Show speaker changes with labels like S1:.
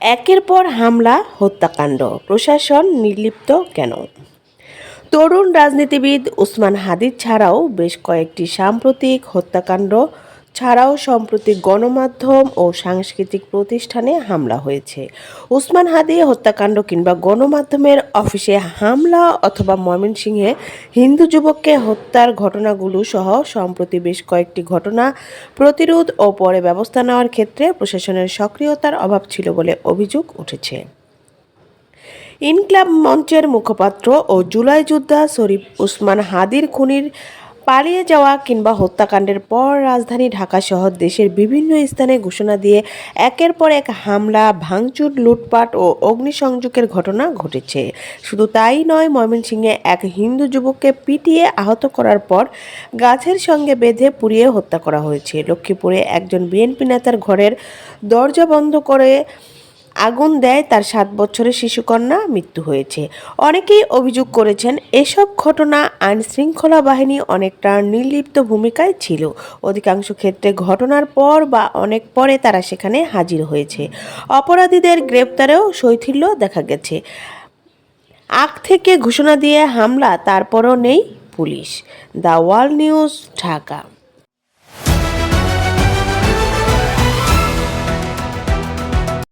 S1: একের পর হামলা, হত্যাকাণ্ড। প্রশাসন নির্লিপ্ত কেন? তরুণ রাজনীতিবিদ উসমান হাদিদ ছাড়াও বেশ কয়েকটি সাম্প্রতিক হত্যাকাণ্ড ছাড়াও সম্প্রতি গণমাধ্যম ও সাংস্কৃতিক প্রতিষ্ঠানে হামলা হয়েছে। উসমান হাদি হত্যাকাণ্ড কিংবা গণমাধ্যমের অফিসে হামলা অথবা ময়মনসিংহে হিন্দু যুবককে হত্যার ঘটনাগুলো সহ সম্প্রতি বেশ কয়েকটি ঘটনা প্রতিরোধ ও পরে ব্যবস্থা নেওয়ার ক্ষেত্রে প্রশাসনের সক্রিয়তার অভাব ছিল বলে অভিযোগ উঠেছে। ইনক্লাব মঞ্চের মুখপাত্র ও জুলাই যোদ্ধা শরীফ উসমান হাদির খুনির পালিয়ে যাওয়া কিংবা হত্যাকাণ্ডের পর রাজধানী ঢাকা সহ দেশের বিভিন্ন স্থানে ঘোষণা দিয়ে একের পর এক হামলা, ভাঙচুর, লুটপাট ও অগ্নিসংযোগের ঘটনা ঘটেছে। শুধু তাই নয়, ময়মনসিংহে এক হিন্দু যুবককে পিটিয়ে আহত করার পর গাছের সঙ্গে বেঁধে পুড়িয়ে হত্যা করা হয়েছে। লক্ষ্মীপুরে একজন বিএনপি নেতার ঘরের দরজা বন্ধ করে আগুন দেয়, তার সাত বছরের শিশুকন্যা মৃত্যু হয়েছে। অনেকেই অভিযোগ করেছেন, এসব ঘটনা আইন শৃঙ্খলা বাহিনী অনেকটা নির্লিপ্ত ভূমিকায় ছিল। অধিকাংশ ক্ষেত্রে ঘটনার পর বা অনেক পরে তারা সেখানে হাজির হয়েছে। অপরাধীদের গ্রেপ্তারেও শৈথিল্য দেখা গেছে। আগ থেকে ঘোষণা দিয়ে হামলা, তারপরও নেই police. The world news, Dhaka.